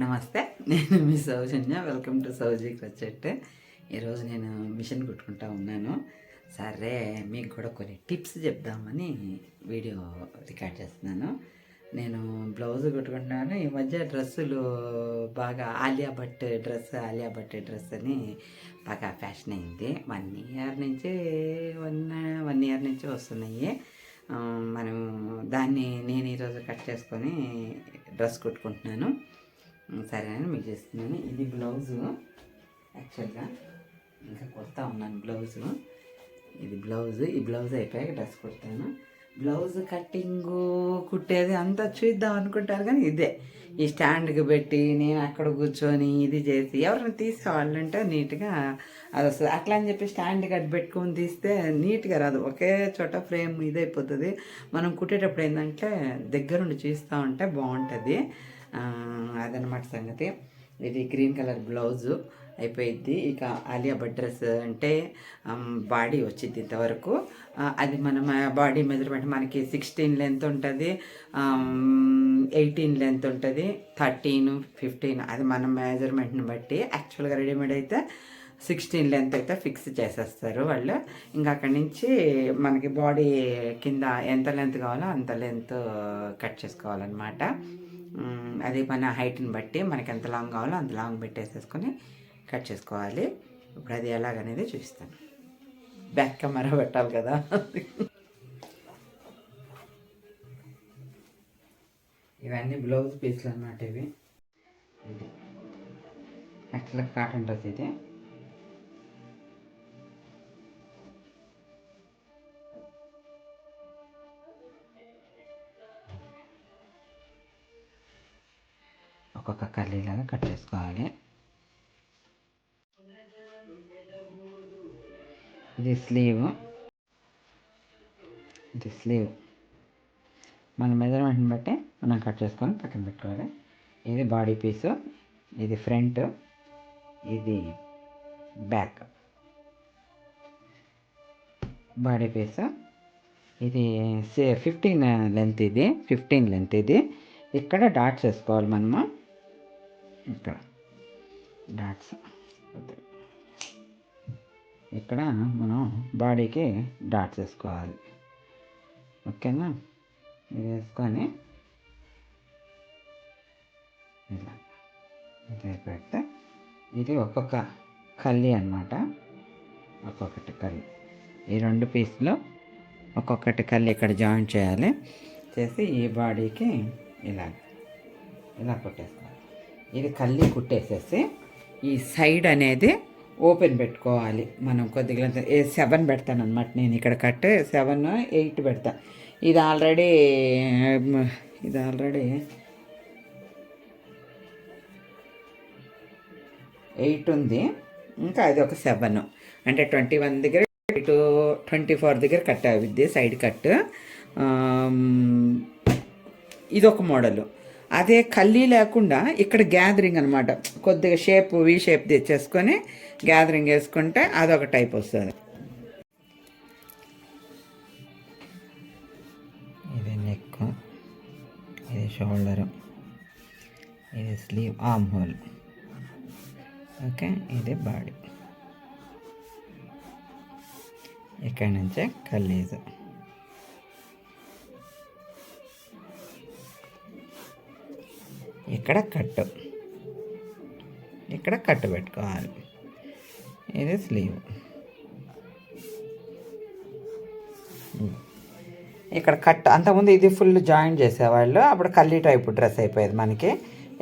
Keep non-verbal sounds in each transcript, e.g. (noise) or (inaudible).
నమస్తే నేను మీ సౌజన్య. Welcome to సౌజీ క్రచెట్ ఈరోజు నేను మిషన్ కుట్టుకుంటా ఉన్నాను. సరే మీకు కూడా కొన్ని టిప్స్ చెప్దామని వీడియో రికార్డ్ చేస్తున్నాను. నేను బ్లౌజ్ కుట్టుకుంటున్నాను. ఈ మధ్య డ్రెస్సులు బాగా ఆలియా భట్ డ్రెస్ ఆలియా భట్ డ్రెస్ అని బాగా ఫ్యాషన్ అయింది. వన్ ఇయర్ నుంచి వన్ వన్ ఇయర్ నుంచి వస్తున్నాయి. మనం దాన్ని నేను ఈరోజు కట్ చేసుకొని డ్రెస్ కుట్టుకుంటున్నాను. సరే అని మీకు చేస్తున్నాను. ఇది బ్లౌజు యాక్చువల్గా ఇంకా కొడతా ఉన్నాను బ్లౌజు. ఇది బ్లౌజ్ ఈ బ్లౌజ్ అయిపోయాక డ్రెస్ కుడతాను. బ్లౌజ్ కట్టింగు కుట్టేది అంతా చూద్దాం అనుకుంటారు కానీ ఇదే. ఈ స్టాండ్కి పెట్టి నేను అక్కడ కూర్చొని ఇది చేసి ఎవరిని తీసుకోవాలంటే నీట్గా అది వస్తుంది అట్లా అని చెప్పి స్టాండ్ కట్టి పెట్టుకొని తీస్తే నీట్గా రాదు. ఒకే చోట ఫ్రేమ్ ఇదైపోతుంది. మనం కుట్టేటప్పుడు ఏంటంటే దగ్గరుండి చూస్తూ ఉంటే బాగుంటుంది. అదనమాట సంగతి. ఇది గ్రీన్ కలర్ బ్లౌజు అయిపోయింది ఇక ఆలియా బట్ డ్రెస్ అంటే బాడీ వచ్చింది ఇంతవరకు. అది మన బాడీ మెజర్మెంట్ మనకి సిక్స్టీన్ లెంత్ ఉంటుంది ఎయిటీన్ లెంత్ ఉంటుంది థర్టీన్ ఫిఫ్టీన్ అది మన మెజర్మెంట్ని బట్టి. యాక్చువల్గా రెడీమేడ్ అయితే సిక్స్టీన్ లెంత్ అయితే ఫిక్స్ చేసేస్తారు వాళ్ళు. ఇంకా అక్కడి నుంచి మనకి బాడీ కింద ఎంత లెంత్ కావాలో అంత లెంత్ కట్ చేసుకోవాలన్నమాట. అది మన హైట్ని బట్టి మనకి ఎంత లాంగ్ కావాలో అంత లాంగ్ పెట్టేసేసుకొని కట్ చేసుకోవాలి. ఇప్పుడు అది ఎలాగనేది చూపిస్తాను. బ్యాక్ కెమెరా పెట్టాలి కదా. ఇవన్నీ బ్లౌజ్ పీస్లు అన్నమాట ఇవి. యాక్చువల్గా కాటన్ డ్రెస్ ఇది. ఒక్కొక్క కర్రీలాగా కట్ చేసుకోవాలి. ఇది స్లీవ్. ఇది స్లీవ్. మన మెజర్మెంట్ని బట్టి మనం కట్ చేసుకొని పక్కన పెట్టుకోవాలి. ఇది బాడీ పీసు. ఇది ఫ్రంట్. ఇది బ్యాక్. Body piece. ఇది ఫిఫ్టీన్ లెంత్ ఇది. ఫిఫ్టీన్ లెంత్ ఇది. ఇక్కడ డాట్స్ వేసుకోవాలి మనము. ఇక్కడ. డాట్స్ ఇక్కడ మనం బాడీకి డాట్స్ వేసుకోవాలి. ఓకేనా? ఇది వేసుకొని ఇలా ఇది ఇది ఒక్కొక్క కల్లి అన్నమాట. ఒక్కొక్కటి కల్లి. ఈ రెండు పీస్లో ఒక్కొక్కటి కల్లి ఇక్కడ జాయిన్ చేయాలి. చేసి ఈ బాడీకి ఇలా ఇలా కొట్టేసుకోవాలి. ఇది కళ్ళి కుట్టేసేసి ఈ సైడ్ అనేది ఓపెన్ పెట్టుకోవాలి. మనం కొద్దిగా ఏ సెవెన్ పెడతాను అనమాట నేను ఇక్కడ కట్ సెవెన్ ఎయిట్ పెడతా. ఇది ఆల్రెడీ ఇది ఆల్రెడీ ఎయిట్ ఉంది. ఇంకా అది ఒక సెవెన్. అంటే ట్వంటీ వన్ దగ్గర ఇటు ట్వంటీ ఫోర్ దగ్గర కట్ అవుద్ది సైడ్ కట్. ఇది ఒక మోడలు. అదే కల్లీ లేకుండా ఇక్కడ గ్యాదరింగ్ అనమాట కొద్దిగా షేప్ వి షేప్ తెచ్చేసుకొని గ్యాదరింగ్ వేసుకుంటే అదొక టైప్ వస్తుంది. ఇది నెక్ ఇది షోల్డరు ఇది స్లీవ్ ఆర్మ్ హోల్ ఓకే ఇది బాడీ ఇక్కడ నుంచే కల్లీజ్ ఇక్కడ కట్టు. ఇక్కడ కట్ పెట్టుకోవాలి. ఇది స్లీవ్ ఇక్కడ కట్ అంతకుముందు ఇది ఫుల్ జాయిన్ చేసేవాళ్ళు. అప్పుడు కల్లీ టైప్ డ్రెస్ అయిపోయేది మనకి.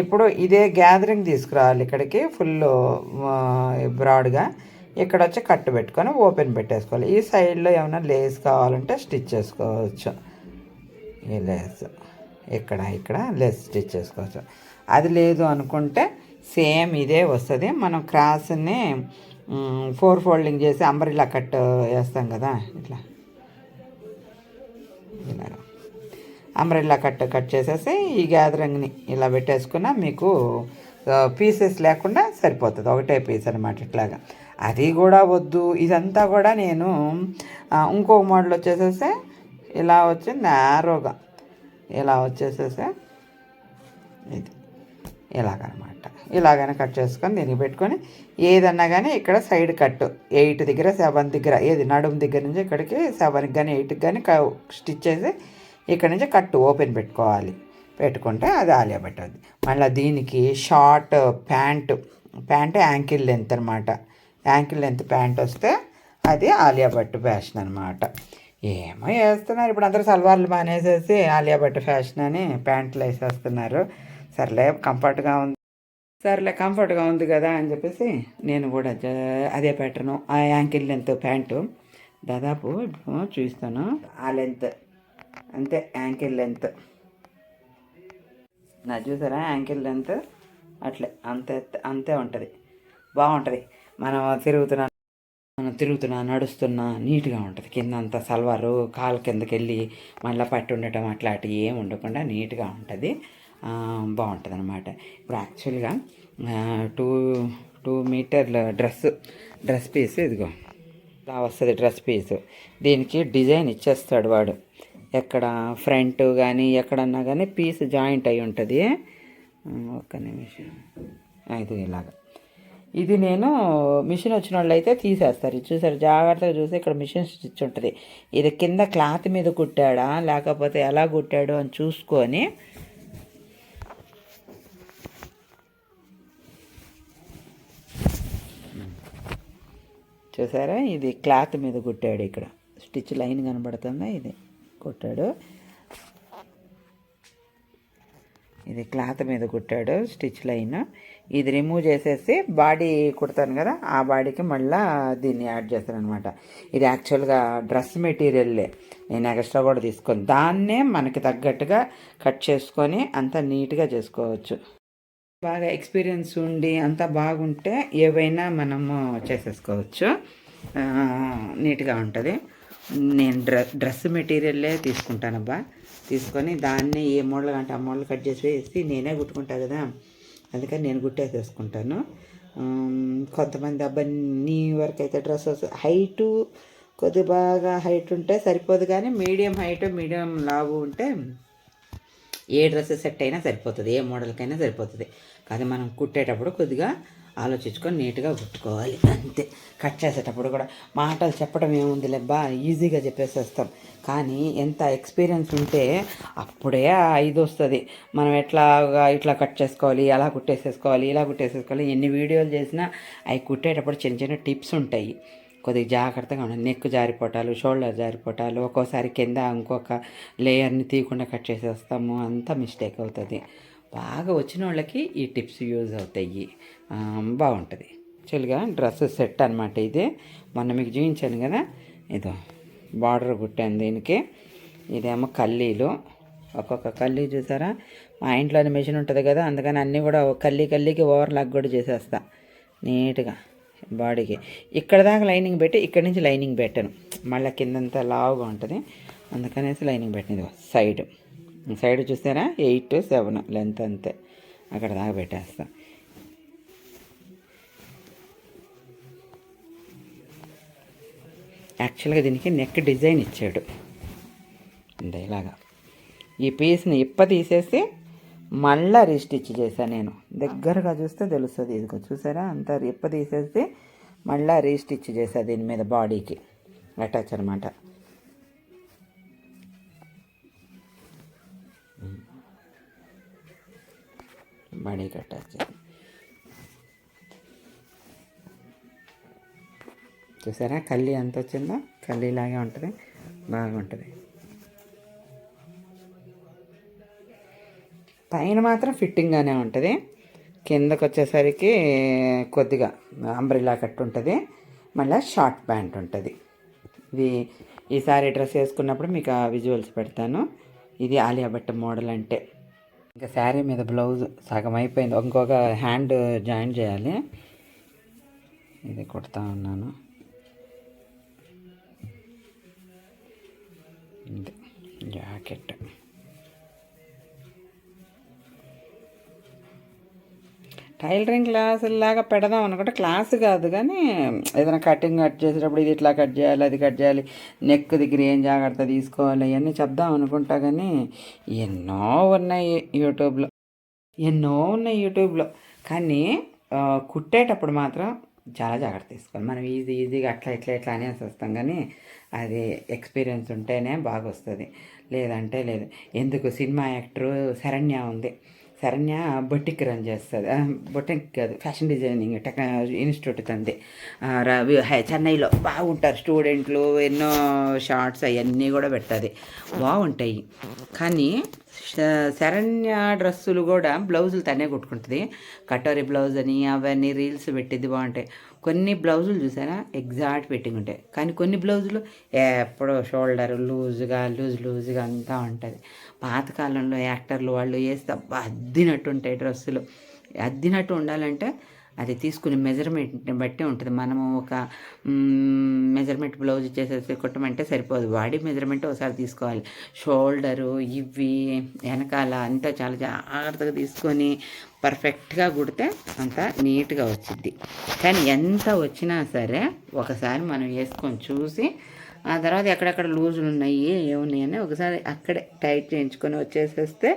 ఇప్పుడు ఇదే గ్యాదరింగ్ తీసుకురావాలి ఇక్కడికి. ఫుల్ బ్రాడ్గా ఇక్కడ వచ్చి కట్ పెట్టుకొని ఓపెన్ పెట్టేసుకోవాలి. ఈ సైడ్లో ఏమైనా లేస్ కావాలంటే స్టిచ్ చేసుకోవచ్చు. ఈ లేస్ ఇక్కడ ఇక్కడ లెస్ స్టిచ్ చేసుకోవచ్చు. అది లేదు అనుకుంటే సేమ్ ఇదే వస్తుంది. మనం క్రాస్ని ఫోర్ ఫోల్డింగ్ చేసి అంబ్రిలా కట్ వేస్తాం కదా ఇట్లా. ఇలా. అంబ్రెల్లా కట్ కట్ చేసేసి ఈ గ్యాదరింగ్ని ఇలా పెట్టేసుకున్నా మీకు పీసెస్ లేకుండా సరిపోతుంది. ఒకటే పీస్ అనమాట ఇట్లాగా. అది కూడా వద్దు. ఇదంతా కూడా నేను ఇంకో ఇంకొక మోడల్ వచ్చేసేసి ఇలా వచ్చి నేరోగా ఇలా వచ్చేసేసి ఇది. ఇలాగనమాట. ఇలాగనే కట్ చేసుకొని దీనికి పెట్టుకొని ఏదన్నా కానీ ఇక్కడ సైడ్ కట్. ఎయిట్ దగ్గర సెవెన్ దగ్గర ఏది నడుము దగ్గర నుంచి ఇక్కడికి సెవెన్కి కానీ ఎయిట్కి కానీ స్టిచ్ చేసి ఇక్కడ నుంచి కట్ ఓపెన్ పెట్టుకోవాలి. పెట్టుకుంటే అది ఆలియా భట్ మళ్ళీ దీనికి short pant pant ankle length అనమాట. యాంకిల్ లెంత్ ప్యాంట్ వస్తే అది ఆలియా భట్ ఫ్యాషన్ అనమాట. ఏమో వేస్తున్నారు ఇప్పుడు అందరూ సల్వార్లు మానేసేసి ఆలియా భట్ ఫ్యాషన్ అని ప్యాంట్లు వేసేస్తున్నారు. సర్లే కంఫర్ట్గా ఉంది. సర్లే కంఫర్ట్గా ఉంది కదా అని చెప్పేసి నేను కూడా అదే ప్యాటర్ను ఆ యాంకిల్ లెంత్ ప్యాంటు దాదాపు ఇప్పుడు చూస్తాను ఆ లెంత్ అంతే యాంకిల్ లెంత్ నా చూసారా? యాంకిల్ లెంత్ అట్లే అంతే అంతే ఉంటుంది. బాగుంటుంది. మనం తిరుగుతున్నాం. మనం తిరుగుతున్నా నడుస్తున్నా నీట్గా ఉంటుంది. కింద అంతా సల్వారు కాలు కిందకి వెళ్ళి మళ్ళీ పట్టు ఉండటం అట్లాంటివి ఏమి ఉండకుండా నీట్గా ఉంటుంది. బాగుంటుంది అనమాట ఇప్పుడు యాక్చువల్గా టూ టూ మీటర్ల డ్రెస్ డ్రెస్ పీస్ ఇదిగో ఇలా వస్తుంది డ్రెస్ పీస్. దీనికి డిజైన్ ఇచ్చేస్తాడు వాడు. ఎక్కడ ఫ్రంట్ కానీ ఎక్కడన్నా కానీ పీస్ జాయింట్ అయి ఉంటుంది. ఒక్క నిమిషం. ఇది ఇలాగా. ఇది నేను మిషన్ వచ్చిన వాళ్ళు అయితే తీసేస్తారు. ఇది చూసారు? జాగ్రత్తగా చూసి ఇక్కడ మిషన్ స్టిచ్ ఉంటుంది. ఇది కింద క్లాత్ మీద కుట్టాడా? లేకపోతే ఎలా కుట్టాడు అని చూసుకొని చూసారా? ఇది క్లాత్ మీద కుట్టాడు ఇక్కడ. స్టిచ్ లైన్ కనబడుతుందా? ఇది కుట్టాడు. ఇది క్లాత్ మీద కుట్టాడు స్టిచ్ లైన్. ఇది రిమూవ్ చేసేసి బాడీ కుడతాను కదా ఆ బాడీకి మళ్ళీ దీన్ని యాడ్ చేస్తాను అనమాట ఇది యాక్చువల్గా డ్రెస్ మెటీరియల్లే నేను ఎక్స్ట్రా కూడా తీసుకొని. దాన్నే మనకి తగ్గట్టుగా కట్ చేసుకొని అంతా నీట్గా చేసుకోవచ్చు. బాగా ఎక్స్పీరియన్స్ ఉండి అంతా బాగుంటే ఏవైనా మనము చేసేసుకోవచ్చు. నీట్గా ఉంటుంది. నేను డ్ర డ్రెస్ మెటీరియల్లే తీసుకుంటానబ్బా. తీసుకొని దాన్ని ఏ మోడల్ అంటే ఆ మోడల్ కట్ చేసి వేసి నేనే కుట్టుకుంటా కదా. అందుకని నేను కుట్టేసేసుకుంటాను చేసుకుంటాను కొంతమంది అబ్బాయి నీ వరకు అయితే డ్రెస్సెస్ హైటు కొద్ది బాగా హైట్ ఉంటే సరిపోదు కానీ మీడియం హైట్ మీడియం లావు ఉంటే ఏ డ్రెస్ సెట్ అయినా సరిపోతుంది ఏ మోడల్కైనా సరిపోతుంది. కానీ మనం కుట్టేటప్పుడు కొద్దిగా ఆలోచించుకొని నీట్గా కుట్టుకోవాలి. అంతే. కట్ చేసేటప్పుడు కూడా మాటలు చెప్పడం ఏముంది లేబ్బా ఈజీగా చెప్పేసేస్తాం. కానీ ఎంత ఎక్స్పీరియన్స్ ఉంటే అప్పుడే ఇది వస్తుంది. మనం ఎట్లా ఇట్లా కట్ చేసుకోవాలి ఎలా కుట్టేసేసుకోవాలి ఇలా కుట్టేసేసుకోవాలి ఎన్ని వీడియోలు చేసినా అవి కుట్టేటప్పుడు చిన్న చిన్న టిప్స్ ఉంటాయి. కొద్దిగా జాగ్రత్తగా ఉండాలి నెక్ జారిపోవటాలు షోల్డర్ జారిపోవటాలు ఒక్కోసారి కింద ఇంకొక లేయర్ని తీయకుండా కట్ చేసేస్తాము. అంతా మిస్టేక్ అవుతుంది. బాగా వచ్చిన వాళ్ళకి ఈ టిప్స్ యూజ్ అవుతాయి. బాగుంటుంది. యాక్చువల్గా డ్రెస్ సెట్ అనమాట ఇది. మొన్న మీకు చూపించాను కదా? ఇదో బార్డర్ కుట్టాను దీనికి. ఇదేమో కల్లీలు. ఒక్కొక్క కల్లీ చూసారా? మా ఇంట్లోనే మెషిన్ ఉంటుంది కదా అందుకని అన్నీ కూడా కల్లీ కల్లీకి ఓవర్ లాక్ కూడా చేసేస్తా. నీట్గా బాడీకి. ఇక్కడ దాకా లైనింగ్ పెట్టి ఇక్కడ నుంచి లైనింగ్ పెట్టాను. మళ్ళీ కిందంతా లావుగా ఉంటుంది. అందుకనేసి లైనింగ్ పెట్టింది సైడ్. సైడ్ చూసారా ఎయిట్ సెవెన్ లెంత్ అంతే. అక్కడ దాకా పెట్టేస్తాం. యాక్చువల్గా దీనికి నెక్ డిజైన్ ఇచ్చాడు. అంతే ఇలాగా. ఈ పీస్ని ఇప్ప తీసేసి మళ్ళా రీస్టిచ్ చేశాను నేను. దగ్గరగా చూస్తే తెలుస్తుంది. ఇదిగో చూసారా? అంత ఇప్ప తీసేసి మళ్ళీ రీస్టిచ్ చేశా దీని మీద బాడీకి. అటాచ్ అనమాట మణి అటాచ్ చూసారా? కల్లి ఎంత వచ్చిందో కల్లీలాగే ఉంటుంది. బాగుంటుంది. పైన మాత్రం ఫిట్టింగ్గానే ఉంటుంది. కిందకు వచ్చేసరికి కొద్దిగా అంబ్రిలా కట్ ఉంటుంది. మళ్ళీ షార్ట్ ప్యాంట్ ఉంటుంది. ఇది ఈసారి డ్రెస్ వేసుకున్నప్పుడు మీకు ఆ విజువల్స్ పెడతాను. ఇది ఆలియా భట్ మోడల్ అంటే. ఇంకా శారీ మీద బ్లౌజ్ సగం అయిపోయింది. ఇంకొక హ్యాండ్ జాయిన్ చేయాలి. ఇది కుడతా ఉన్నాను. ఇది జాకెట్. టైలరింగ్ క్లాసులాగా పెడదాం అనుకుంటే క్లాస్ కాదు కానీ ఏదైనా కటింగ్ కట్ చేసేటప్పుడు ఇది ఇట్లా కట్ చేయాలి అది కట్ చేయాలి నెక్ దగ్గర ఏం జాగ్రత్త తీసుకోవాలి ఇవన్నీ చెప్దాం అనుకుంటా కానీ ఎన్నో ఉన్నాయి యూట్యూబ్లో. ఎన్నో ఉన్నాయి యూట్యూబ్లో. కానీ కుట్టేటప్పుడు మాత్రం చాలా జాగ్రత్త తీసుకోవాలి. మనం ఈజీ ఈజీగా అట్లా ఇట్లా ఇట్లా అనేసి వస్తాం కానీ అది ఎక్స్పీరియన్స్ ఉంటేనే బాగా వస్తుంది లేదంటే లేదు. ఎందుకు? సినిమా యాక్టరు శరణ్య ఉంది. శరణ్య బొటిక్ రన్ చేస్తుంది. బొటిక్ కాదు ఫ్యాషన్ డిజైనింగ్ టెక్నాలజీ ఇన్స్టిట్యూట్ తంది. రవి చెన్నైలో బాగుంటారు స్టూడెంట్లు ఎన్నో షార్ట్స్ అవన్నీ కూడా పెడుతుంది. బాగుంటాయి. కానీ శరణ్య డ్రెస్సులు కూడా బ్లౌజులు తనే కుట్టుకుంటుంది. కటోరీ బ్లౌజ్ అని అవన్నీ రీల్స్ పెట్టింది బాగుంటాయి. కొన్ని బ్లౌజులు చూసారా? ఎగ్జాక్ట్ ఫిట్టింగ్ ఉంటాయి. కానీ కొన్ని బ్లౌజులు ఎప్పుడో షోల్డర్ లూజ్గా లూజ్ లూజ్గా అంతా ఉంటుంది. పాతకాలంలో యాక్టర్లు వాళ్ళు వేస్తే అద్దినట్టు ఉంటాయి డ్రెస్సులు. అద్దినట్టు ఉండాలంటే అది తీసుకునే మెజర్మెంట్ని బట్టి ఉంటుంది. మనము ఒక మెజర్మెంట్ బ్లౌజ్ చేసేసి కుట్టమంటే సరిపోదు. బాడీ మెజర్మెంట్ ఒకసారి తీసుకోవాలి. షోల్డరు ఇవి వెనకాల అంతా చాలా జాగ్రత్తగా తీసుకొని పర్ఫెక్ట్గా కుడితే అంత నీట్గా వచ్చింది కానీ ఎంత వచ్చినా సరే ఒకసారి మనం వేసుకొని చూసి ఆ తర్వాత ఎక్కడెక్కడ లూజులు ఉన్నాయి ఏమున్నాయి అని ఒకసారి అక్కడే టైట్ చేయించుకొని వచ్చేసేస్తే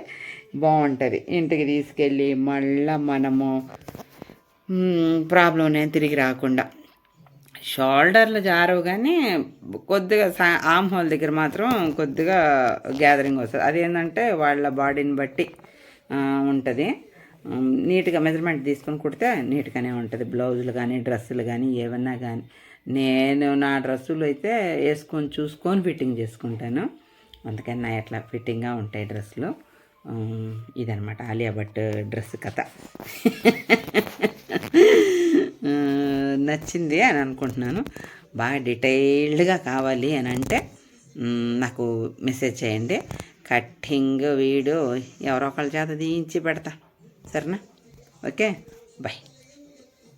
బాగుంటుంది ఇంటికి తీసుకెళ్ళి మళ్ళీ మనము ప్రాబ్లం నేను తిరిగి రాకుండా. షోల్డర్లు జారవు కానీ కొద్దిగా సా ఆమ్ హోల్ దగ్గర మాత్రం కొద్దిగా గ్యాదరింగ్ వస్తుంది. అదేంటంటే వాళ్ళ బాడీని బట్టి ఉంటుంది. నీట్గా మెజర్మెంట్ తీసుకొని కుడితే నీట్గానే ఉంటుంది. బ్లౌజులు కానీ డ్రెస్సులు కానీ ఏమన్నా కానీ నేను నా డ్రెస్సులు అయితే వేసుకొని చూసుకొని ఫిట్టింగ్ చేసుకుంటాను. అందుకని నా ఎట్లా ఫిట్టింగ్గా ఉంటాయి డ్రెస్సులు. ఇదనమాట ఆలియా భట్ డ్రెస్ కథ. (laughs) నచ్చింది అని అనుకుంటున్నాను. బాగా డీటెయిల్డ్గా కావాలి అని అంటే నాకు మెసేజ్ చేయండి. కట్టింగ్ వీడియో ఎవరో ఒకళ్ళ చేత తీయించి పెడతా. సరేనా? ఓకే? బాయ్.